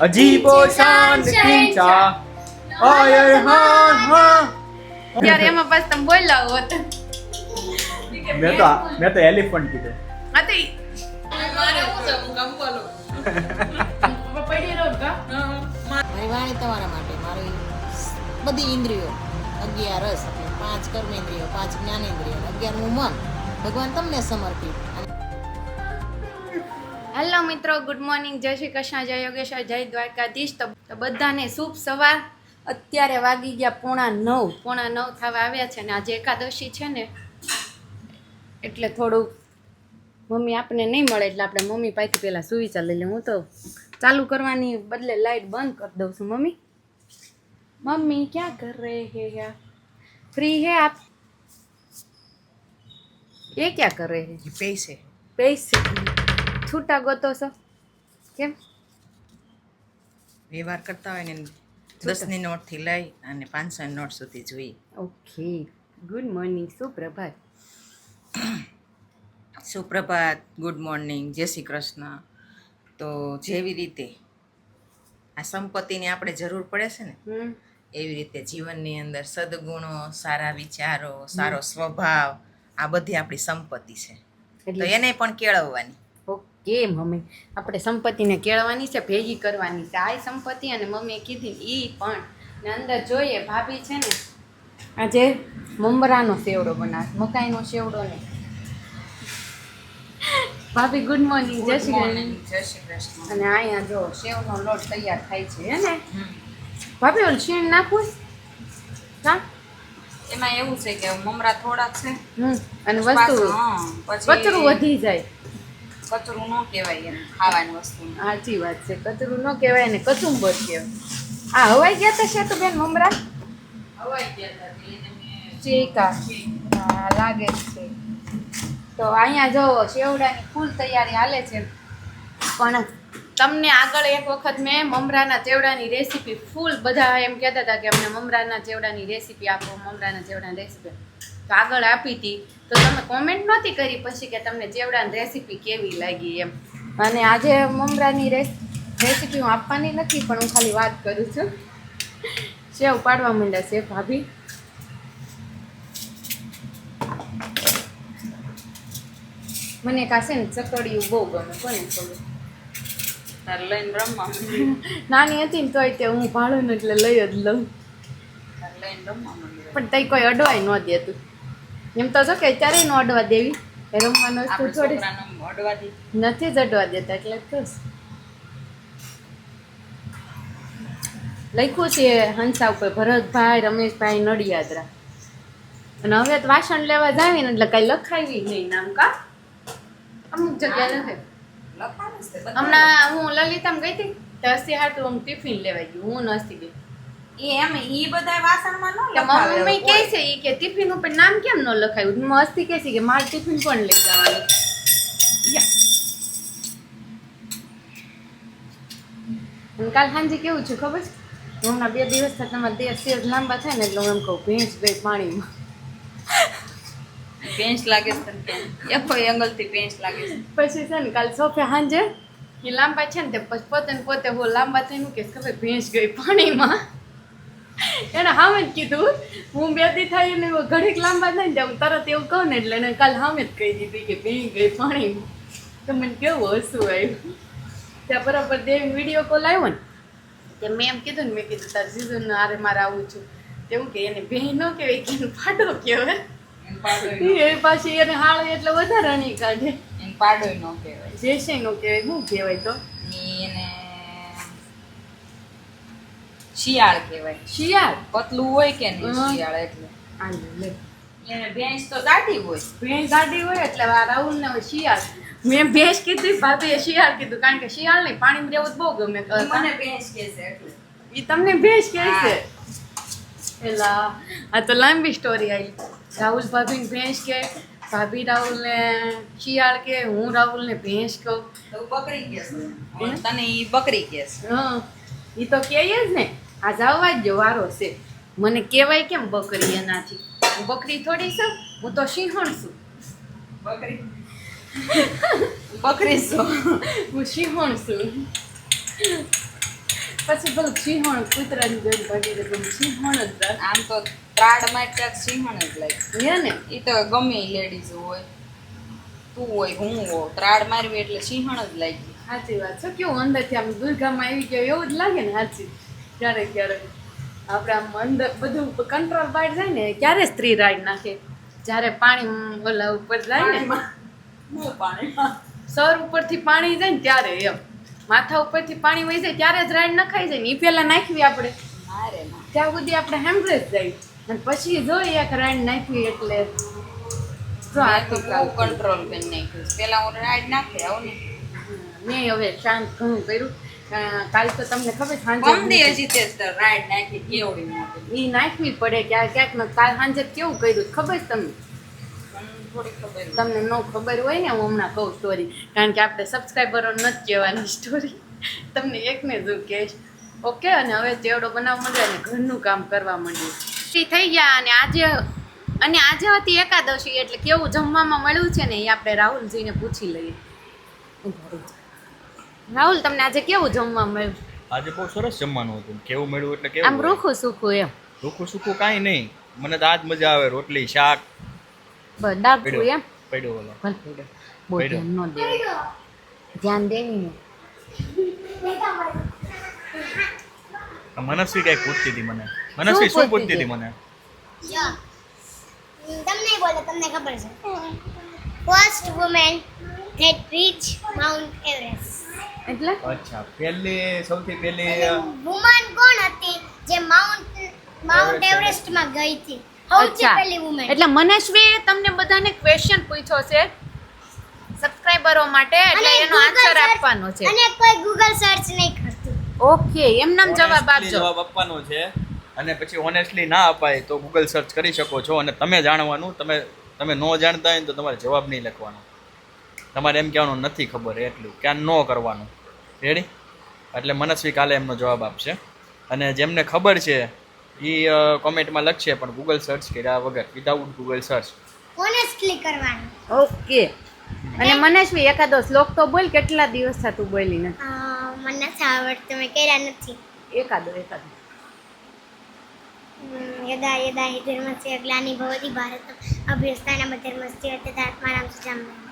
અજીબો શાન કિંચા આયર હા હા ત્યારે એમાં પાછું તમે બોલ્યા હોત મેં તો મેં તો એલિફન્ટ કીધું. હા તો ઈ- પડી રહ્યો કા? મારી વાણી તમારા માટે મારી બધી ઇન્દ્રિયો. અગિયાર રસ પાંચ કર્મ ઇન્દ્રિયો પાંચ જ્ઞાન ઇન્દ્રિયો અગિયારમું મન. ભગવાન તમને સમર્પિત. હેલો મિત્રો ગુડ મોર્નિંગ. જય શ્રી કૃષ્ણ જય યોગેશ્વર જય દ્વારકાધીશ. તો બધાને શુભ સવાર. અત્યારે વાગી ગયા પોણા નવ. પોણા નવ થવા આવ્યા છે ને આજે એકાદશી છે ને એટલે થોડુંક મમ્મી આપણે નહીં મળે એટલે આપણે મમ્મી પાસેથી પહેલાં સુવિચાર ચાલે લે હું તો ચાલુ કરવાની બદલે લાઈટ બંધ કરી દઉં છું મમ્મી. મમ્મી ક્યાં કર રહે હે યાર ફ્રી હે આપ? એ ક્યાં કર હે? પૈસે પૈસે છૂટા ગોતો છો? કેમ? વ્યવહાર કરતા હોય ને દસની નોટથી લઈ અને પાંચસોની નોટ સુધી જોઈએ. Okay. Good morning સુપ્રભાત. સુપ્રભાત good morning જય શ્રી કૃષ્ણ. તો જેવી રીતે આ સંપત્તિની આપણે જરૂર પડે છે ને એવી રીતે જીવનની અંદર સદગુણો સારા વિચારો સારો સ્વભાવ આ બધી આપણી સંપત્તિ છે. તો એને પણ કેળવવાની. ઓકે મમ્મી આપણે સંપત્તિને કેળવાની છે ભેગી કરવાની છે. આ સંપત્તિ અને મમ્મીએ કીધી એ પણ. ને અંદર જોઈએ ભાભી છે ને આજે મમરાનો સેવડો બનાવે મકાઈનો સેવડો ને. ભાભી ગુડ મોર્નિંગ જય શ્રી કૃષ્ણ. અને અહીંયા જો સેવનો લોટ તૈયાર થાય છે હે ને? ભાભી ઓલું શીણ નાખું હા એમાં એવું છે કે મમરા થોડાક છે. અને વસ્તુ કચરું વધી જાય. કચરું ન કહેવાય એમ ખાવાની વસ્તુ સાચી વાત છે. કચરું ન કહેવાય ને કચુંબર કહેવાય. આ હવાઈ ગયા તા છે તો બેન મમરા? ચીકા હા લાગે જ છે. તો અહીંયા જો શેવડાની ફૂલ તૈયારી હાલે છે. પણ તમને આગળ એક વખત મેં મમરાના ચેવડાની રેસીપી ફૂલ બધા એમ કહેતા હતા કે અમને મમરાના ચેવડાની રેસીપી આપો મમરાના ચેવડાની રેસીપી. તો આગળ આપી હતી. તો તમે કોમેન્ટ નહોતી કરી પછી કે તમને ચેવડાની રેસીપી કેવી લાગી એમ. અને આજે મમરાની રેસીપી હું આપવાની નથી પણ હું ખાલી વાત કરું છું. સેવ પાડવા માંડ્યા છે ભાભી. મને કાશે ને ચકડિયું બહુ ગમે કોને ખબર? તારે લઈને રમવા નાની હતી ને તોય તે હું ભાડું ને એટલે લઈ જ લઉં. લઈને રમવા પણ તઈ કોઈ અડવાય ન દેતું. એમ તો જો કે અત્યારે નો અડવા દેવી. રમવાનો વસ્તુ થોડી નથી જ અડવા દેતા એટલે ખુશ લખ્યું છે હંસા ઉપર ભરતભાઈ રમેશભાઈ નડિયાદરા. અને હવે તો વાસણ લેવા જાવી ને એટલે કઈ લખાવી નહીં નામ કા? અમુક જગ્યા નથી. હમણાં હું લલિતામ ગઈ હતી તો હસી હાટું ટિફિન લેવા ગયું હું નસી ગઈ. એમ ઈ બધા વાસણમાં ન લખાવે મમ્મી કહે છે ઈ કે ટિફિન ઉપર નામ કેમ ન લખાયું? મસ્તી કહે છે કે મારે ટિફિન પણ લઈ જવાનું? કાલ સાંજે કેવું છે ખબર? છે હમણાં બે દિવસ થતા તમારા દેહ સેજ લાંબા થાય ને એટલે હું એમ કહું ભેંસ ગઈ પાણીમાં. ભેંસ લાગે છે કેમ? એંગલથી લાગે છે. પછી છે ને કાલ સોફે સાંજે એ લાંબા છે ને તે પછી પોતે પોતે હું લાંબા થઈને કે ખબર ભેંસ ગઈ પાણીમાં. એને હામે જ કીધું હું બે દી થાય ને ઘડીક લાંબા થાય ને તરત એવું કહું ને એટલે એને કાલ સામે જ કહી દીધી કે ભેંસ ગઈ પાણી. તો મને કેવું હસવું આવ્યું. ત્યાં બરાબર દેવ વીડિયો કોલ આવ્યો ને તે મેં એમ કીધું ને મેં કીધું તાર જીજુ આરે મારે આવું છું. તેવું કે એને ભેં ન કહેવાય કે એને ફાટો કહેવાય. એ પાછી એને હાળ એટલે વધારે અણી કાઢે. પાડો નો કહેવાય. જેસે નો કહેવાય શું કહેવાય તો? એને શિયાળ કહેવાય. શિયાળ? પતલું હોય કે નહીં શિયાળ એટલે. એને ભેંસ તો દાઢી હોય. ભેંસ ગાડી હોય એટલે આ રાહુલ ને શિયાળ મેં ભેંસ કીધી ભાભીએ શિયાળ કીધું કારણ કે શિયાળ નહીં રહેવું તો બહુ ગમે. મને ભેંસ કહે છે એટલે. એ તમને ભેંસ કહે. છે? એલા આ તો લાંબી સ્ટોરી આવી રાહુલ ભાભીને ભેંસ કે ભાભી રાહુલને શિયાળ કે હું રાહુલને ભેંસ કહું. બકરી કે તને એ બકરી કે હા. એ તો કહે જ ને. આ જવા જ વારો છે. મને કહેવાય કેમ બકરી એનાથી? હું બકરી થોડી છું હું તો સિંહણ છું. બકરી? બકરી છું. હું સિંહણ છું. પછી પેલું સિંહણ કૂતરાની જેમ ભાગી જાય પણ સિંહણ જ આમ તો ત્રાડમાં ક્યાંક સિંહણ જ લાગે. હે ને? એ તો ગમે લેડીઝ હોય તું હોય હું હો ત્રાડ મારવી એટલે સિંહણ જ લાગી. સાચી વાત છે. કેવું અંદરથી આમ દુર્ગામાં આવી ગયો એવું જ લાગે ને સાચી. ક્યારેક ક્યારેક આપણે આમ અંદર બધું કંટ્રોલ બહાર જાય ને ક્યારે સ્ત્રી રાઈડ નાખે? જ્યારે પાણી ઓલા ઉપર જાય ને સર ઉપરથી પાણી જાય ને ત્યારે એમ. માથા ઉપરથી પાણી વહી જાય ત્યારે જ રાઈડ નખાઈ જાય ને. એ પહેલાં નાખવી આપણે. ત્યાં સુધી આપણે હેમ્બ્રેજ જાય. અને પછી જોઈએ એક રાઈડ નાખવી એટલે કંટ્રોલ કરી નાખ્યું પહેલાં હું રાઈડ નાખે આવું ને. મેં હવે શાંત ઘણું કર્યું. કાલ તો તમને ખબર સાંજે સાંજે હજી તે રાઈડ નાખી કેવડી ઈ નાખવી પડે ક્યાંક ક્યાંક ને કાલ સાંજે કેવું કર્યું ખબર છે તમને. તમને ન ખબર હોય ને હું હમણાં કહું સ્ટોરી કારણ કે આપણે સબસ્ક્રાઈબરો નથી કહેવાની સ્ટોરી તમને એકને જ કહેશ. ઓકે અને હવે ચેવડો બનાવવા માંડ્યો અને ઘરનું કામ કરવા માંડ્યું. થઈ ગયા અને આજે અને આજે હતી એકાદશી એટલે કેવું જમવામાં મળ્યું છે ને એ આપણે રાહુલજીને પૂછી લઈએ. રાહુલ તમને આજે કેવું જમવા મળ્યું? આજે બહુ સરસ જમવાનું હતું. કેવું મળ્યું એટલે આમ રૂખું સૂખું એમ. રૂખું સૂકું કાંઈ નહીં. મને તો આજ મજા આવે. રોટલી શાક. ડાકું એમ? પડ્યો ઓલો. ભલે પડ્યો. બહુ ધ્યાન ન દેવાય ધ્યાન દેવી ને મનસ્વી કઈ પૂછતી હતી મને. મનસ્વી શું પૂછતી હતી? મને? તમને બોલે તમને ખબર છે? First women that reach Mount Everest એટલે? અચ્છા પહેલી સૌથી પહેલી વુમન કોણ હતી જે માઉન્ટ માઉન્ટ એવરેસ્ટમાં ગઈ હતી? સૌથી પહેલી વુમન એટલે મનેશ્વી તમને બધાને ક્વેશ્ચન પૂછ્યો છે. સબસ્ક્રાઇબરો માટે એટલે એનો આન્સર આપવાનો છે. અને કોઈ ગૂગલ સર્ચ નહીં કરતું. ઓકે એમ નામ જવાબ આપજો. જવાબ આપવાનો છે. અને પછી ઓનેસ્ટલી ના અપાય તો ગૂગલ સર્ચ કરી શકો છો અને તમે જાણવાનું તમે તમે ન જાણતા હોય તો તમારે જવાબ નહીં લખવાનો. તમારે એમ કહેવાનું નથી ખબર એટલું ક્યાં ન કરવાનું. રેડી એટલે મનસ્વી કાલે એમનો જવાબ આપશે. અને જેમને ખબર છે એ કોમેન્ટમાં લખશે પણ ગૂગલ સર્ચ કર્યા વગર વિધાઉટ ગૂગલ સર્ચ ઓનેસ્ટલી કરવાનું? ઓકે અને મનસ્વી એકાદો શ્લોક તો બોલ કેટલા દિવસ તું બોલી નથી અ, મને આવડતું મેં કર્યા નથી. એકાદો એકાદો. યદા યદા હિ ધર્મસ્ય ગ્લાનિ ભવતિ ભારત અભ્યસ્તાના ધર્મસ્ય તથાત્માનામ સુજામ્ય અચ્છા વાહ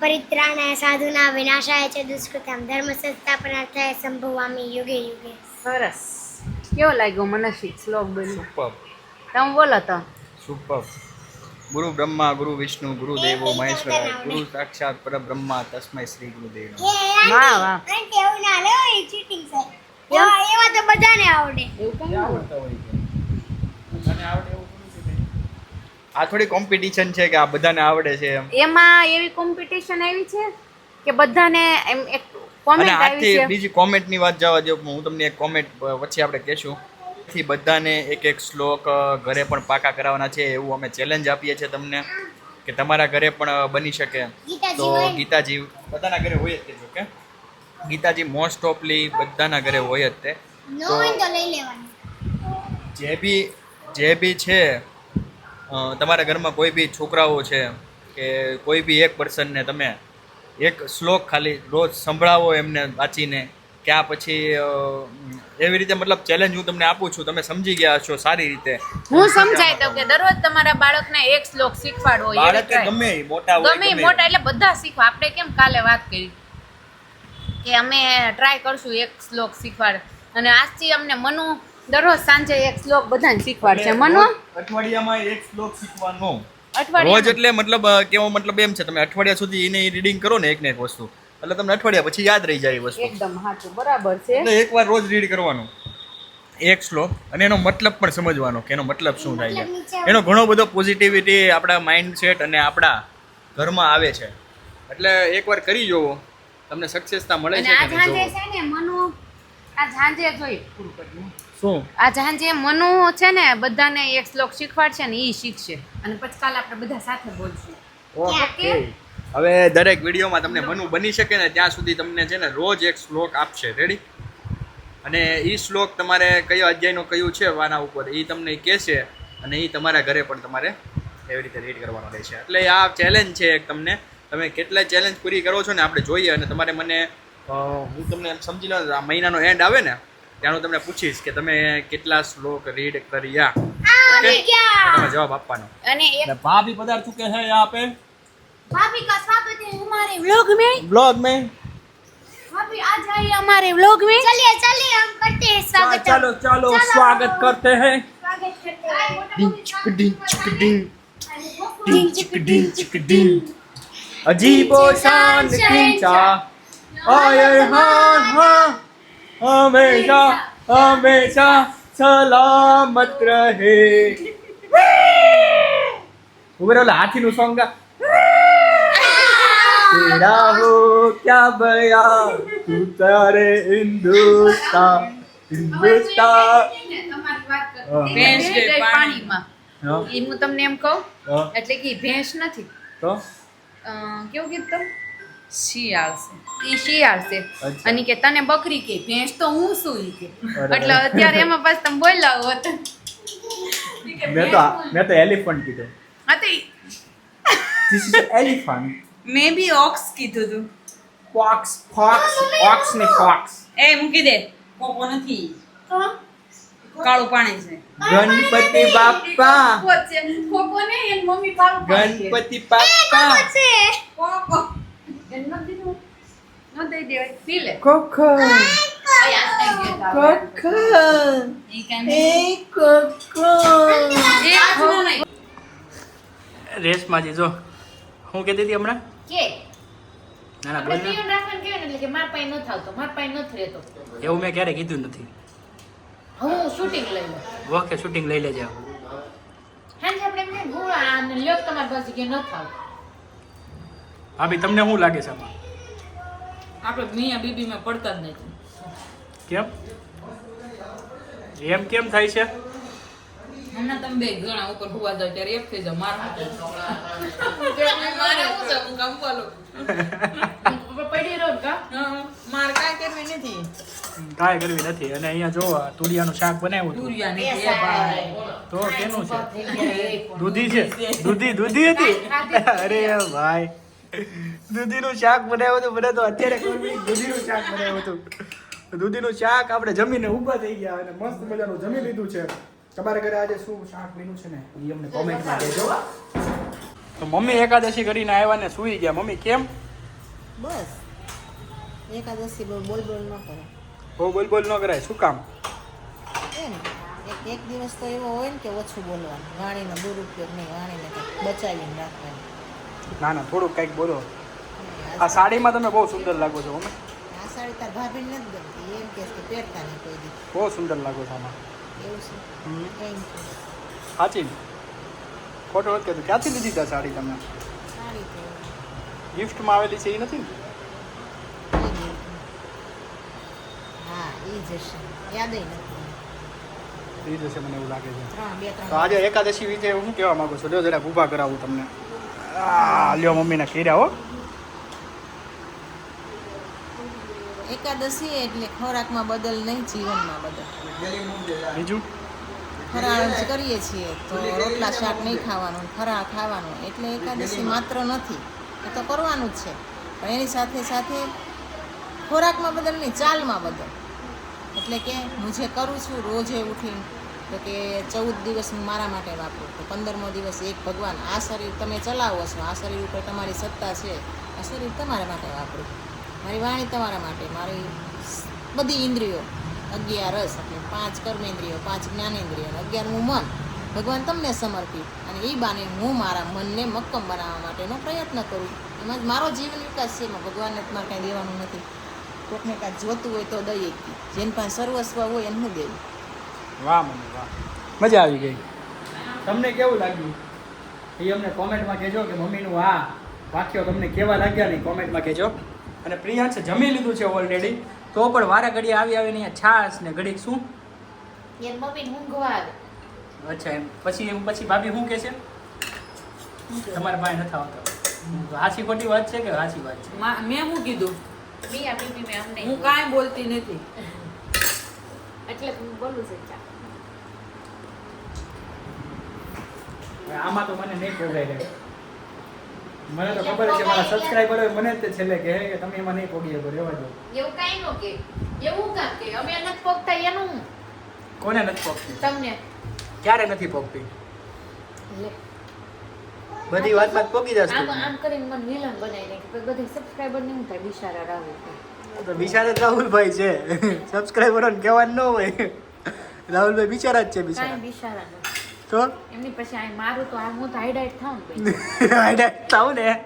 પરિત્રાણાય સાધુના વિનાશાય છે દુષ્કૃતમ ધર્મ સંસ્થાપનાર્થાય સંભવામી યુગે યુગે. સરસ. કેવો લાગ્યો મનસ્વી શ્લોક બોલ્યો? સુપર. તમે બોલો તો. સુપર. ગુરુ બ્રહ્મા ગુરુ વિષ્ણુ ગુરુ દેવો મહેશ્વર ગુરુ સાક્ષાત પરબ્રહ્મા તસ્મય શ્રી ગુરુદેવ. વાહ વાહ. એવું ના લે એ ચીટિંગ છે. એવા એવા તો બધાને આવડે. એવું આ થોડી કોમ્પિટિશન છે કે આ બધાને આવડે છે એમ. એમાં એવી કોમ્પિટિશન આવી છે કે બધાને એમ એક કોમેન્ટ આવી છે. બીજી કોમેન્ટની વાત જવા દો હું તમને એક કોમેન્ટ વચ્ચે આપણે કહેશું. થી બધાને એક એક શ્લોક ઘરે પણ પાકા કરાવવાના છે એવું અમે ચેલેન્જ આપીએ છીએ તમને કે તમારા ઘરે પણ બની શકે તો ગીતાજી બધાના ઘરે હોય જ તે કે. ગીતાજી મોસ્ટ ઓફલી બધાના ઘરે હોય જ તે. ન ને જે બી જે બી છે તમારા ઘરમાં કોઈ બી છોકરાઓ છે કે કોઈ બી એક પર્સનને તમે એક શ્લોક ખાલી રોજ સંભળાવો એમને વાંચીને ક્યાં પછી એવી રીતે મતલબ ચેલેન્જ હું તમને આપું છું. તમે સમજી ગયા છો સારી રીતે. હું સમજાઈ દઉં કે દરરોજ તમારા બાળકને એક શ્લોક શીખવાડવો બાળક ગમે મોટા ગમે મોટા એટલે બધા શીખવા. આપણે કેમ કાલે વાત કરી? કે અમે ટ્રાય કરશું એક શ્લોક શીખવાડ. અને આજથી અમને મનુ દરરોજ સાંજે એક શ્લોક બધાને શીખવાડશે. મનો? રોજ અઠવાડિયામાં એક શ્લોક શીખવાનો. રોજ એટલે મતલબ કેવો મતલબ એમ છે તમે અઠવાડિયા સુધી એને રીડિંગ કરો ને એક ને એક વસ્તુ. એટલે તમને અઠવાડિયા પછી યાદ રહી જાય એ વસ્તુ. એકદમ સાચું બરાબર છે. એટલે એકવાર રોજ રીડ કરવાનું. એક શ્લોક અને એનો મતલબ પણ સમજવાનો કે એનો મતલબ શું થાય છે. એનો ઘણો બધો પોઝિટિવિટી આપણા માઇન્ડસેટ અને આપણા ઘરમાં આવે છે. એટલે એકવાર કરી જોવો તમને સક્સેસતા મળે છે આ કે ઝાંઝે છે ને મનુ આ ઝાંઝે જોઈ. પૂરું કરી દઉં. શું? આ ઝાંઝે મનુ છે ને બધાને એક શ્લોક શીખવાડશે ને એ શીખશે. અને પછી કાલે આપણે બધા સાથે બોલશું. ઓકે. હવે દરેક વિડીયોમાં તમને મનુ બની શકે ને ત્યાં સુધી તમને છે ને રોજ એક શ્લોક આપશે. રેડી અને એ શ્લોક તમારે કયો અધ્યાયનો કયું છે વાના ઉપર એ તમને કહેશે અને એ તમારા ઘરે પણ તમારે એવી રીતે રીડ કરવાનો રહેશે. એટલે આ ચેલેન્જ છે એક તમને. તમે કેટલા ચેલેન્જ પૂરી કરો છો ને આપણે જોઈએ. અને તમારે મને હું તમને સમજી લો આ મહિનાનો એન્ડ આવે ને ત્યાં હું તમને પૂછીશ કે તમે કેટલા શ્લોક રીડ કર્યા ઓકે તમે જવાબ આપવાનો અને એક અને ભાભી પધાર ચૂકે છે यहाँ पे भाभी का स्वागत है हमारे व्लॉग में ब्लॉग में भाभी आ जाइए हमारे व्लॉग में चलिए चलिए हम करते हैं स्वागत चलो चलो स्वागत करते हैं स्वागत करते हैं डिंग चिक डिंग चिक डिंग डिंग चिक डिंग चिक डिंग अजीबो शान खींचा आए हाँ हाँ હંમેશા હંમેશા સલામત રહે. ઉભરે ઓલા હાથી નું સોંગ ગા. તેરા હો ક્યા બયા તું તારે હિન્દુસ્તાન હિન્દુસ્તાન. ભેંસ ગઈ પાણીમાં. એ હું તમને એમ કહું એટલે કે ભેંસ નથી. તો? કેવું કીધું તમે? શિયાળ છે ઈ શિયાળ છે અને કે તને બકરી કે ભેંસ તો હું શું ઈ કે? એટલે અત્યારે એમાં પાછું તમે બોલ્યા હોત મેં તો મેં તો એલિફન્ટ કીધું. હા તો ધીસ ઇઝ એલિફન્ટ મેં બી ઓક્સ કીધું તું. ફોક્સ ફોક્સ ઓક્સ ને ફોક્સ એ મૂકી દે. કોકો નથી. કાળું પાણી છે. ગણપતિ બાપા મમ્મી ગણપતિ બાપ્પા. ખોખો. એને નથી દીધું? ન દઈ દેવાય. પી લે. કોકો. અહીંયા Coco. Hey Coco. નહીં. રેસમાંથી જો. હું કહેતી હતી હમણાં? કે? ના ના બોલ ને. એટલે કે માર પાઈ ન થાવતો. માર પાઈ નથી રહેતો. એવું મેં ક્યારે કીધું નથી. હું શૂટિંગ લઈ લઉં. ઓકે શૂટિંગ લઈ લેજે હાંજે આપણે એમ નહીં, હું આ ને લ્યો તમારી પાસે કે ન થાવ. ભાભી તમને શું લાગે છે આમાં? આપણે મિયા બીબીમાં પડતા જ નથી. કેમ? એમ કેમ થાય છે? હમણાં તમે બે ઘણા ઉપર હોવા જાવ ત્યારે એક થઈ જાવ મારે મારે હું છે હું કામ કરો પડી રહો કા હા, મારે કાંઈ કરવી નથી. કાંઈ કરવી નથી અને અહીંયા જો તુરિયાનું શાક બનાવ્યું હતું. નથી તો કેનું છે? દૂધી છે? દૂધી દૂધી હતી? અરે ભાઈ. દૂધીનું શાક બનાવ્યું હતું મને તો અત્યારે દૂધીનું શાક બનાવ્યું હતું. દૂધીનું શાક આપણે જમીને ઊભા થઈ ગયા અને મસ્ત મજાનું જમી લીધું છે. તમારે ઘરે આજે શું શાક બન્યું છે ને? એ અમને કોમેન્ટમાં કહેજો. તો મમ્મી એકાદશી કરીને આવ્યા ને સૂઈ ગયા. મમ્મી કેમ? બસ. એકાદશી બોલ બોલ ન કરે. બહુ બોલ બોલ ન કરાય. શું કામ? એક એક દિવસ તો એવો હોય ને કે ઓછું બોલવાનું. વાણીનો દુરુપયોગ નહીં. વાણીને બચાવીને રાખવાની. ના ના થોડુંક કંઈક બોલો. આ સાડીમાં તમે બહુ સુંદર લાગો છો અમે આ સાડી તાર ભાભીને નથી ગમતી. એમ કે કે પહેરતા નહીં કોઈ દી. બહુ સુંદર લાગો છો આમાં. એવું છે? સાચી? ખોટું નથી ક્યાંથી લીધી તા સાડી તમે સાડી ગિફ્ટમાં આવેલી છે એ નથી ને. હા એ જ હશે. યાદય નથી. એ જ મને એવું લાગે છે. તો આજે એકાદશી વિશે હું કહેવા માંગુ છું. જો જરા ઊભા કરાવું તમને. આ લ્યો મમ્મીને કર્યા હો. એકાદશી એટલે ખોરાકમાં બદલ નહીં જીવનમાં બદલ. બીજું? ફરાળ જ કરીએ છીએ તો રોટલા શાક નહીં ખાવાનું ફરાળ ખાવાનું. એટલે એકાદશી માત્ર નથી એ તો કરવાનું જ છે. પણ એની સાથે સાથે ખોરાકમાં બદલ નહીં ચાલમાં બદલ. એટલે કે હું જે કરું છું રોજે ઉઠીને તો કે ચૌદ દિવસ હું મારા માટે વાપરું. તો પંદરમો દિવસ એક ભગવાન. આ શરીર તમે ચલાવો છો. આ શરીર ઉપર તમારી સત્તા છે. આ શરીર તમારા માટે વાપરું. મારી વાણી તમારા માટે. મારી બધી ઇન્દ્રિયો. અગિયાર રસ એટલે પાંચ કર્મેન્દ્રિયો, પાંચ જ્ઞાનેન્દ્રિયો અને અગિયારમું મન. ભગવાન તમને સમર્પિત. અને એ બાને હું મારા મનને મક્કમ બનાવવા માટેનો પ્રયત્ન કરું. એમાં જ મારો જીવન વિકાસ છે. એમાં ભગવાનને તમારે કાંઈ દેવાનું નથી. કોકને કાંઈ જોતું હોય તો દઈએ જેન પાસે સર્વસ્વ હોય એનું દેવું. વાહ મમ્મી વાહ. મજા આવી ગઈ. તમને કેવું લાગ્યું? એ અમને કોમેન્ટમાં કહેજો કે મમ્મીનું આ વાક્યો તમને કેવા લાગ્યા નહીં કોમેન્ટમાં કહેજો. અને પ્રિયાંશે જમી લીધું છે ઓલરેડી તો પણ વારે ઘડી આવી આવીને છાશ ને ઘડીક શું? અચ્છા એમ. પછી એમ પછી ભાભી શું કહે છે? તમારા ભાઈ નથી આવતા. હાસી ખોટી વાત છે કે હાસી વાત છે? મેં શું કીધું? મિયા બીબી મેં અમને. હું કાંઈ બોલતી નથી. એટલે હું બોલું છું ચા આમાં તો મને નહીં પોગાઈ રહે મને તો ખબર છે મારા સબસ્ક્રાઇબરો મને જ તે છેલ્લે કહે કે તમે એમાં નહીં પોગી શકો રહેવા દો એવું કાંઈ નો કે એવું કામ કે અમે નથી પોગતા એનું. કોને નથી પોગતી તમને. ક્યારે નથી પોગતી લે. બધી વાતમાં જ પોગી જશે આમ કરીને મને વિલન બનાવી નાખી. બધી સબસ્ક્રાઇબર નહીં થાય બિચારા રાહુલ તો બિચારા રાહુલભાઈ છે. સબસ્ક્રાઇબરોને કહેવાનું ન હોય. રાહુલભાઈ બિચારા જ છે બિચારા. બિચારા તો? એમની પછી આ મારું તો આ હું તો હાઈડાઈટ થાઉં ને હાઈડાઈટ થાઉં ને?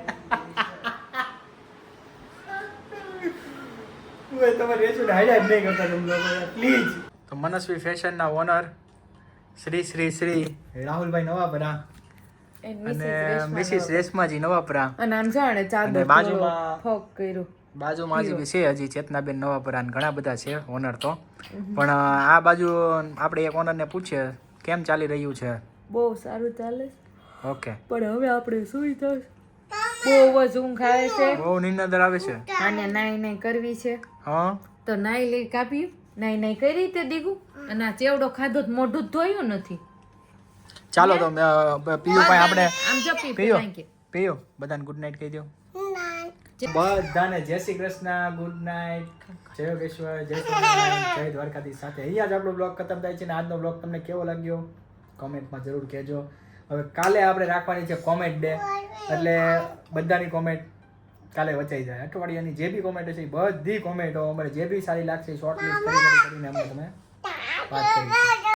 તમારે રેચું હાઈડાઈટ નહીં કરતા તમે પ્લીઝ તો મનસ્વી ફેશનના ઓનર શ્રી શ્રી શ્રી. રાહુલભાઈ નવાપરા અને મિસિસ રેશમાજી નવાપરા અને આમ જાણે ચાદર બાજુમાં- ફોક કર્યું. બાજુમાં હજી છે હજી ચેતનાબેન નવાપરા ઘણા બધા છે ઓનર તો. પણ આ બાજુ આપણે એક ઓનરને પૂછીએ કેમ ચાલી રહ્યું છે? બહુ સારું ચાલે ઓકે પણ હવે આપણે સુઈ જઈશ બહુ જ ઊંઘ આવે છે. બહુ નિંદર આવે છે. અને નાઈ નાઈ કરવી છે. હા? તો નાઈ લઈ કાપ્યું નાઈ નાઈ કઈ રીતે દીધું? અને આ ચેવડો ખાધો તો મોઢું ધોયું નથી. ચાલો તો અ, ભાઈ આપણે આમ જો પીયો પિયો. પિયો બધાને ગુડ નાઇટ કહી દો બધાને જય શ્રી કૃષ્ણ, ગુડ નાઇટ, જય યોગેશ્વર, જય જય દ્વારકાધી સાથે. અહીંયા જ આપણો બ્લોગ ખતમ થાય છે ને આજનો બ્લોગ તમને કેવો લાગ્યો? કોમેન્ટમાં જરૂર કહેજો. હવે કાલે આપણે રાખવાની છે કોમેન્ટ ડે, એટલે બધાની કોમેન્ટ કાલે વચાઈ જાય. અઠવાડિયાની જે બી કોમેન્ટ હશે બધી કોમેન્ટો, અમારે જે બી સારી લાગશે શોર્ટ લિસ્ટ કરી કરી, કરીને અમે તમે વાત કરીશું